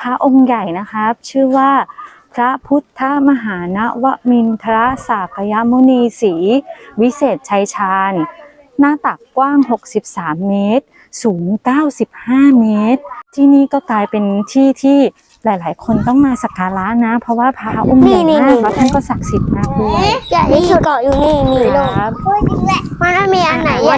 พระองค์ใหญ่นะครับ ชื่อว่าพระพุทธมหานวมินทรสากยมุนีศรีวิเศษชัยชาญ หน้าตักกว้าง 63 เมตร สูง 95 เมตร ที่นี่ก็กลายเป็นที่ที่หลาย ๆ คนต้องมาสักการะนะ เพราะว่าพระองค์ใหญ่นี่มากนี่แล้วท่านก็ศักดิ์สิทธิ์มากด้วยใหญ่ที่สุดเกาะอยู่นี่นี่ลูกครับมันไม่มีอันไหนให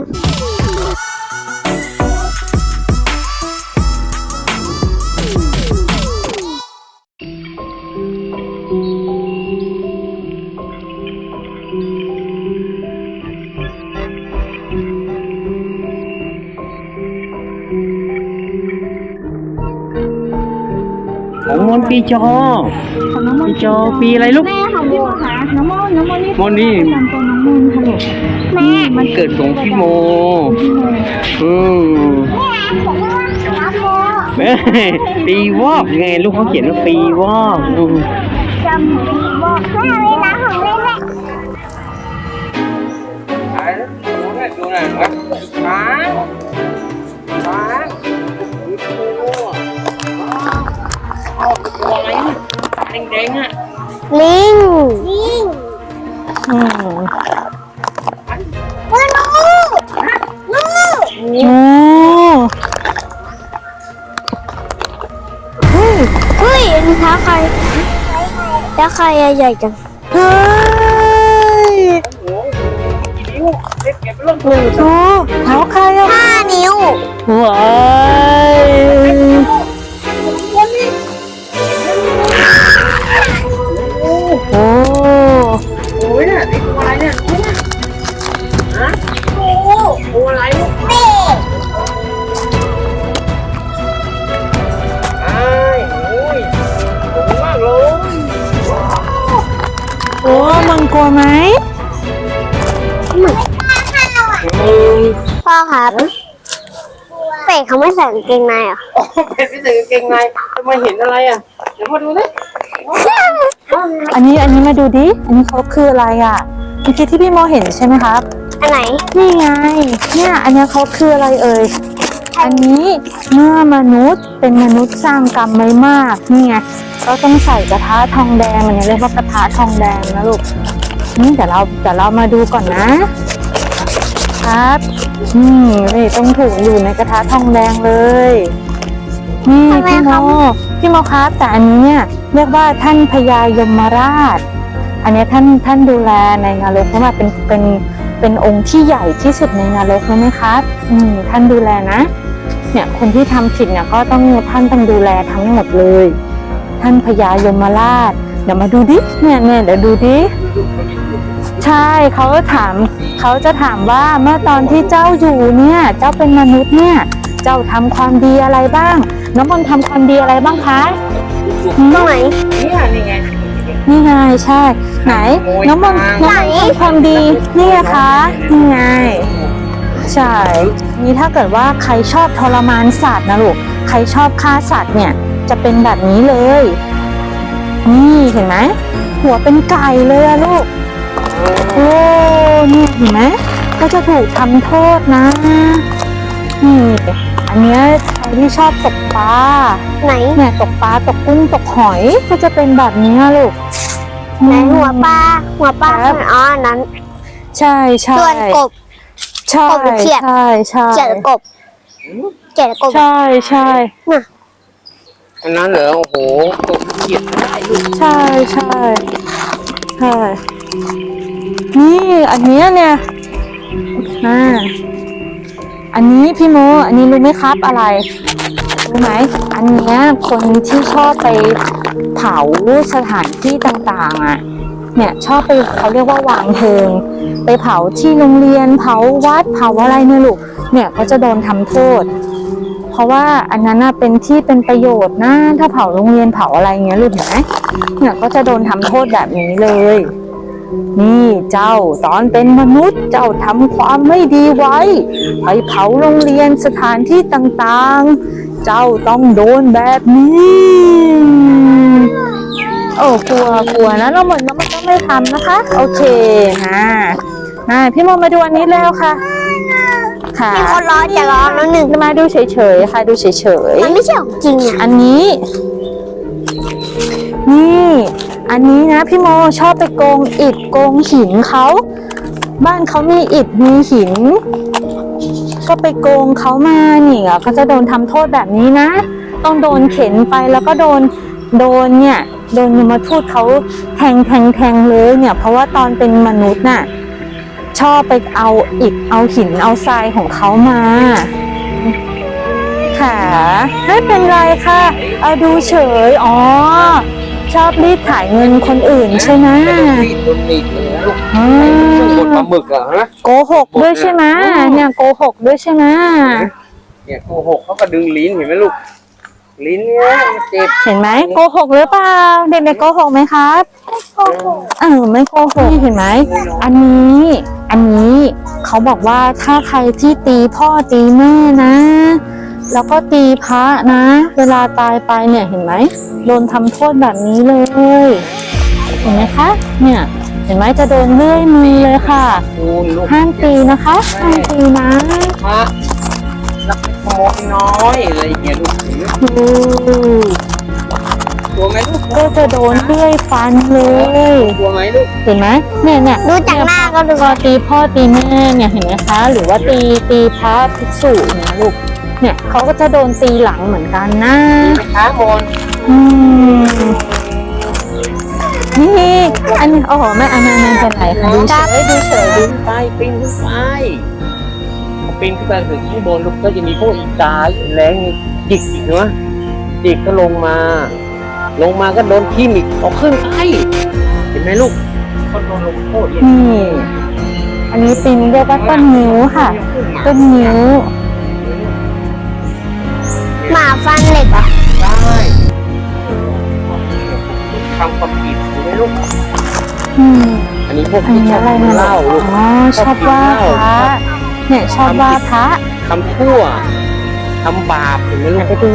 ญ่ของมนต์ปีจอ ของน้องมนปีต์จอปีอะไรลูกแม่ของพี่โมคะน้องมนต์น้องมนต์นี่มนต์นี่จำตัวน้องมนต์ค่ะลูกแม่มันเกิดของพี่โม พี่โมอืมผมว่ารับโมเอ้ยปีวอกไงลูกเขาเขียนว่าปีวอกอืมจำบอกแม่เลยนะของแม่แม่ดูหน่อยครับช้างช้า ตัวอะไรเนี่ยแดงๆอะลิงลิงอืมว่าลูกลูกโอ้เฮ้ยเฮ้ยอันนี้ท้าใครท้าใครอะใหญ่จังเฮ้ยโอ้โหกี่นิ้วเล็กเก็บไปลงหนึ่งโอ้เท้าใครอะห้านิ้วว้าย ตัวอะไรลูกเบ้ไอ้โอ้ยสูงมากเลยโอ้มึงกลัวไหมอืมพ่อครับเป็ดเขาไม่ใส่กางเกงในเหรอะโอ้เป็ดไม่ใส่กางเกงในทำไมเห็นอะไรอะเดี๋ยวมาดูสิอันนี้อันนี้มาดูดิ อันนี้เขาคืออะไรอะเมื่อกี้ที่พี่โมเห็นใช่ไหมครับ อันไหน นี่ไง เนี่ย อันเนี้ยเขาคืออะไรเอ่ย อันนี้เมื่อมนุษย์เป็นมนุษย์สร้างกรรมไว้มาก นี่ไง ก็ต้องใส่กระทะทองแดงอันนี้เรียกว่ากระทะทองแดงนะลูกนี่เดี๋ยวเราเดี๋ยวเรามาดูก่อนนะ ครับอืมนี่ต้องถูกอยู่ในกระทะทองแดงเลย นี่ทำไมพี่โมคะพี่โมครับแต่อันนี้เนี่ยเรียกว่าท่านพญายมราช อันเนี้ยท่านท่านดูแลในนรกเพราะว่าเป็นเป็น เป็นองค์ที่ใหญ่ที่สุดในนรกรู้ไหมครับอืมท่านดูแลนะ เนี่ยคนที่ทำผิดเนี่ยก็ต้องท่านต้องดูแลทั้งหมดเลย ท่านพญายมราชเดี๋ยวมาดูดิเนี่ยเนี่ยเดี๋ยวดูดิใช่เขาก็ถามเขาจะถามว่าเมื่อตอนที่เจ้าอยู่เนี่ย เจ้าเป็นมนุษย์เนี่ย เจ้าทำความดีอะไรบ้าง น้องมนต์ทำความดีอะไรบ้างคะตรงไหนเนี่ยนี่ไง นี่ไงใช่ ไหนน้องมนต์น้องมนต์ทำความดีนี่ไงคะนี่ไงใช่นี่ถ้าเกิดว่าใครชอบทรมานสัตว์นะลูกใครชอบฆ่าสัตว์เนี่ยจะเป็นแบบนี้เลย นี่เห็นไหมหัวเป็นไก่เลยอะลูกโอ้นี่เห็นไหมก็จะถูกทำโทษนะนี่ อันเนี้ยใครที่ชอบตกปลาไหนเนี่ยตกปลาตกกุ้งตกหอยก็จะเป็นแบบนี้อะลูกไหนหัวปลาหัวปลาครับ อ๋ออันนั้น ใช่ใช่ส่วนกบ ใช่กบหรือเขียด ใช่ใช่เจ็ดกบเจ็ดกบ ใช่ใช่อันนั้นเหรอโอ้โหตกเกียดได้ลูกใช่ใช่ใช่นี่อันเนี้ยเนี่ยอ่า อันนี้พี่โมอันนี้รู้ไหมครับอะไรรู้ไหมอันเนี้ยคนที่ชอบไปเผาสถานที่ต่างๆอะเนี่ยชอบไปเขาเรียกว่าวางเพลิง ไปเผาที่โรงเรียนเผาวัดเผาอะไรเนี่ยลูกเนี่ยก็จะโดนทำโทษ เพราะว่าอันนั้นน่ะเป็นที่เป็นประโยชน์นะถ้าเผาโรงเรียนเผาอะไรเงี้ยลูกเห็นไหมเนี่ยก็จะโดนทำโทษแบบนี้เลย นี่เจ้าตอนเป็นมนุษย์เจ้าทำความไม่ดีไว้ไปเผาโรงเรียนสถานที่ต่างๆ เจ้าต้องโดนแบบนี้โอ้กลัวกลัวนะเราเหมือนเราไม่ต้องไม่ทำนะคะ โอเคนะนะพี่โมมาดูอันนี้แล้วค่ะ ค่ะมีคนร้อนจะร้อนแล้วหนึ่งจะมาดูเฉยๆค่ะดูเฉยมันไม่ใช่ของจริงอะๆอันนี้ นี่ อันนี้นะพี่โมชอบไปโกงอิฐโกงหินเขา บ้านเขามีอิฐมีหิน ก็ไปโกงเขามานี่อะก็จะโดนทำโทษแบบนี้นะ ต้องโดนเข็นไปแล้วก็โดนโดนเนี่ยโดนยมทูตเขาแทงแทงแทงเลยเนี่ย เพราะว่าตอนเป็นมนุษย์น่ะชอบไปเอาอิฐเอาหินเอาทรายของเขามา ค่ะ ไม่เป็นไรค่ะ เอาดูเฉย อ๋อ ชอบรีดถ่ายเงินคนอื่นใช่ไหมรีดโดนรีดเลยนะลูกอ่บดปลาหมึกอะฮะ โกหกด้วยใช่ไหมเนี่ยโกหกด้วยใช่ไหมเนี่ยโกหกเขาก็ดึงลิ้นเห็นไหมลูก ลิ้นเนี่ยมันเจ็บ เห็นไหมโกหกหรือเปล่าเด็กๆโกหกไหมครับเออไม่โกหกเห็นไหมอันนี้อันนี้เขาบอกว่าถ้าใครที่ตีพ่อตีแม่นะ แล้วก็ตีพระนะ เวลาตายไปเนี่ยเห็นไหมโดนทำโทษแบบนี้เลย เห็นไหมคะ เนี่ยเห็นไหมจะโดนเลื่อยมือเลยค่ะคูณลูกห้ามตีนะคะห้ามตีนะพระลักเล็กขโมยน้อยอะไรอย่างเงี้ยลูกเห็นไหมดูตัวไหมลูกก็จะโดนเลื่อยฟันเลยตัวไหมลูกเห็นไหมเนี่ยเนี่ยดูจากหน้าก็ดูพอตีพ่อตีแม่เนี่ยเห็นไหมคะ หรือว่าตีตีพระภิกษุเนี่ยลูก เนี่ยเขาก็จะโดนตีหลังเหมือนกันนะมีไหมคะโมนอืมนี่อันนี้โอ้โหไม่อันนั้นไม่เป็นไรค่ะดูเฉยดูเฉยดูขึ้นไปปีนขึ้นไปพอปีนขึ้นไปถึงข้างบนลูกก็จะมีพวกอีกาแรงจิกอีกนะจิกก็ลงมา ลงมาก็โดนทิ่มอีกเอาขึ้นไปเห็นไหมลูกเขาโดนลงโทษอย่างนี่อันนี้ปีนเรียกว่าต้นนิ้วค่ะ ต้นนิ้ว หมาฟันเหล็กเหรอะได้ทำความผิดถูกไหมลูก อืมอันนี้พวกอันที่นี้ชอบอะไรกินนะเหล้าลูกอ๋อชอบว่าพระเนี่ยชอบว่าพระทำชั่วทำบาปเห็นไหมลูกไปดู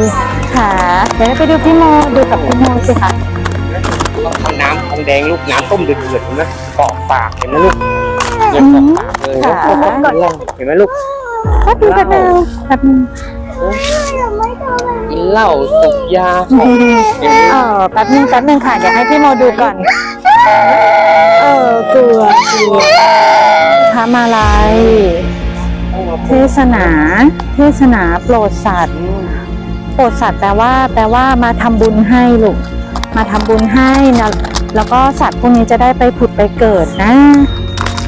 ค่ะเดี๋ยวไปดูพี่โมดูกับพี่โมสิคะเราทำน้ำทองแดงลูกน้ำต้มเดือดๆเห็นไหมกรอกปากเห็นไหมลูกเนี่ยกรอกปากเลยแล้วก็กดลงเห็นไหมลูกแป๊บนึงแป๊บนึงแป๊บนึง กินเหล้าตกยาของเออแป๊บนึงแป๊บนึงค่ะเดี๋ยวให้พี่โมดูก่อน เออกลัวกลัวพระมาลัยเทศนา เทศนาโปรดสัตว์โปรดสัตว์แปลว่า แปลว่ามาทำบุญให้ลูกมาทำบุญให้นะแล้วก็สัตว์พวกนี้จะได้ไปผุดไปเกิดนะ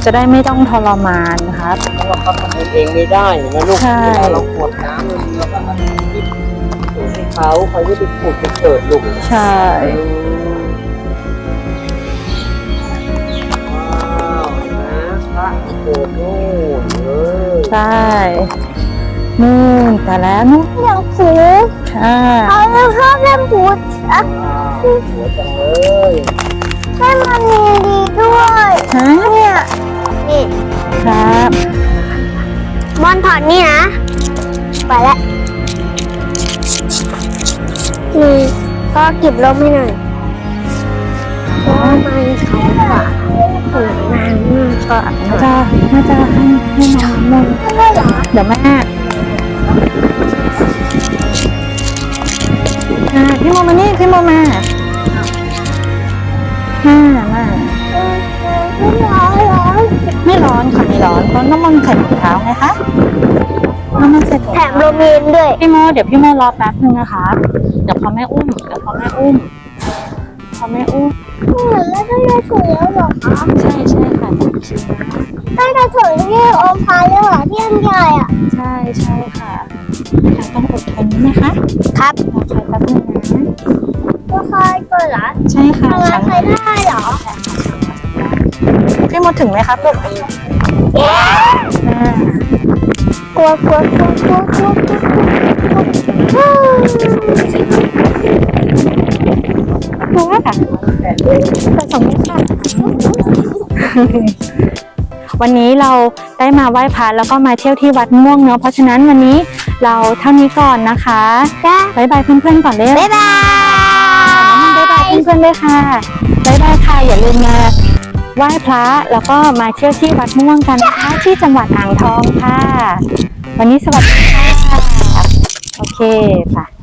จะได้ไม่ต้องทรมานครับเราะว่าเขาทำเองไม่ได้นไหมลูกใช่เวลาเราขวดน้ำเราก็ เขาเขาจะไปผุดไปเกิดลูกใช่ว้าวนะพระเกิดนู่นเลยใช่นู่นแต่แล้วนู่นอย่างผูอ่าเอาแล้วชอบเล่นผูอะว้าวสวยจังเลยให้มันมีดีด้วยฮะเนี่ยนี่ครับมอนถอดนี่นะ ไปแล้ว นี่ก็เก็บลมให้หน่อยเพราะว่ามันเขาขวาเหมือนมันก็น่จะน่าจะให้ให้น้ำมันเดี๋ยวแม่อ่าพี่โมมานี่พี่โมมามามา ไม่ร้อนร้อน ไม่ร้อนค่ะไม่ร้อนเพราะน้ำมันใส่ถุงเท้าไงคะน้ำมันใส่ถุงแถเท้ามลมเย็นด้วย พี่โมเดี๋ยวพี่โมรอแป๊บนึงนะคะเดี๋ยวพอแม่อุ้มเดี๋ยวพอแม่อุ้มพอแม่อุ้มเหมือนไม่ได้ได้ถุงแล้วหรอคะใช่ใช่ค่ะได้ได้ถุงที่อมพายแล้วเหรอที่อันใหญ่อะ ใช่ใช่ค่ะเราต้องอดทนนะคะครับรอคอยแป๊บนึงนะก็เคยเกิดเหรอใช่ค่ะทำงานเคยได้เหรอ พี่โมถึงไหมครับลูกกลัวกลัวกลัวกลัวกลัวกลัวกลัวกลัวค่ะผสมค่ะวันนี้เราได้มาไหว้พระแล้วก็มาเที่ยวที่วัดม่วงเนาะเพราะฉะนั้นวันนี้เราเท่านี้ก่อนนะคะจ้าบายบายเพื่อนๆก่อนเลยบ๊ายบายบ๊ายบายเพื่อนๆด้วยค่ะบ๊ายบายค่ะอย่าลืมมา ไหว้พระแล้วก็มาเที่ยวที่วัดม่วงกันนะคะที่จังหวัดอ่างทองค่ะ วันนี้สวัสดีค่ะ โอเคค่ะ